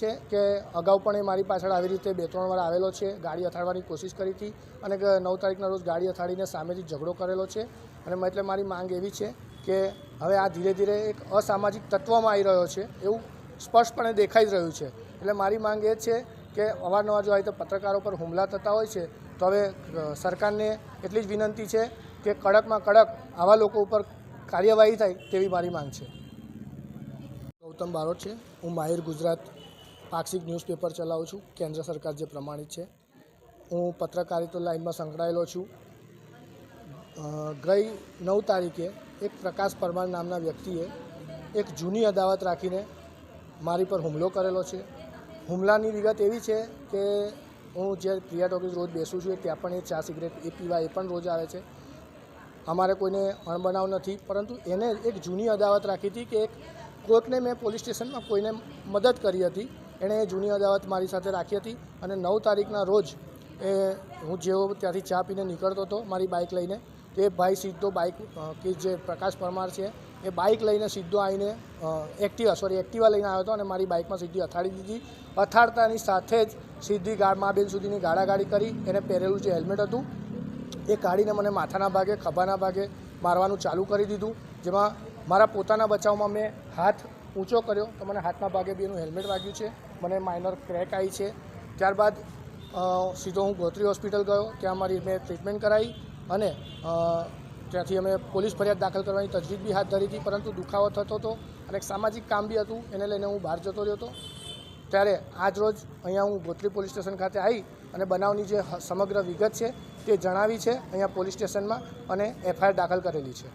છે કે અગાઉ પણ એ મારી પાછળ આવી રીતે બે, ત્રણ વાર આવેલો છે, ગાડી અથાડવાની કોશિશ કરી હતી અને નવ તારીખના રોજ ગાડી અથાડીને સામેથી ઝઘડો કરેલો છે. અને એટલે મારી માંગ એવી છે કે હવે આ ધીરે ધીરે એક અસામાજિક તત્વમાં આવી રહ્યો છે, એવું સ્પષ્ટપણે દેખાઈ જ રહ્યું છે. એટલે મારી માંગ એ છે કે અવારનવાર જો આવી રીતે પત્રકારો પર હુમલા થતા હોય છે, તો હવે સરકારને એટલી જ વિનંતી છે કે કડકમાં કડક આવા લોકો ઉપર કાર્યવાહી થાય તેવી મારી માંગ છે. ગૌતમ બારોટ છે. હું માહિર ગુજરાત. પાક્ષિક ન્યૂઝપેપર ચલાવું છું. કેન્દ્ર સરકાર જે પ્રમાણિત છે. હું પત્રકારિતા લાઇનમાં સંકળાયેલો છું. ગઈ નવ તારીખે એક પ્રકાશ પરમાર નામના વ્યક્તિએ એક જૂની અદાવત રાખીને મારી પર હુમલો કરેલો છે. હુમલાની વિગત એવી છે કે હું જે પ્રિયા ટોકીઝ રોજ બેસું છું ત્યાં પણ એ ચા સિગરેટ, એ પીવા એ પણ રોજ આવે છે. અમારે કોઈને અણબનાવ નથી, પરંતુ એને એક જૂની અદાવત રાખી હતી કે એક કોર્ટને મેં પોલીસ સ્ટેશનમાં કોઈને મદદ કરી હતી. એણે જૂની અદાવત મારી સાથે રાખી હતી અને નવ તારીખના રોજ એ હું જેવો ત્યાંથી ચા પીને નીકળતો હતો મારી બાઇક લઈને. તે ભાઈ સીધો બાઇક કે જે પ્રકાશ પરમાર છે, એ બાઇક લઈને સીધો આવીને એક્ટિવા, સોરી, એક્ટિવા લઈને આવ્યો હતો અને મારી બાઇકમાં સીધી અથાડી દીધી. અથાડતાની સાથે જ સીધી ગા, મા બેન સુધીની ગાળાગાડી કરી, એને પહેરેલું જે હેલ્મેટ હતું, એ કાઢીને મને માથાના ભાગે, ખભાના ભાગે મારવાનું ચાલુ કરી દીધું, જેમાં મારા પોતાના બચાવમાં મેં હાથ ઊંચો કર્યો. તો મને હાથના ભાગે બી એનું હેલ્મેટ વાગ્યું છે. મને માઇનર ક્રેક આવી છે. ત્યારબાદ સીધો હું ગોત્રી હોસ્પિટલ ગયો, ત્યાં મારી મેં ટ્રીટમેન્ટ કરાવી અને ત્યાંથી અમે પોલીસ ફરિયાદ દાખલ કરવાની તજવીજ બી હાથ ધરી હતી, પરંતુ દુખાવો થતો હતો અને એક સામાજિક કામ બી હતું, એને લઈને હું બહાર જતો રહ્યો હતો. ત્યારે આજ રોજ અહીંયા હું ગોત્રી પોલીસ સ્ટેશન ખાતે આવી અને બનાવની જે સમગ્ર વિગત છે તે જણાવી છે, અહીંયા પોલીસ સ્ટેશનમાં અને એફઆઈઆર દાખલ કરેલી છે.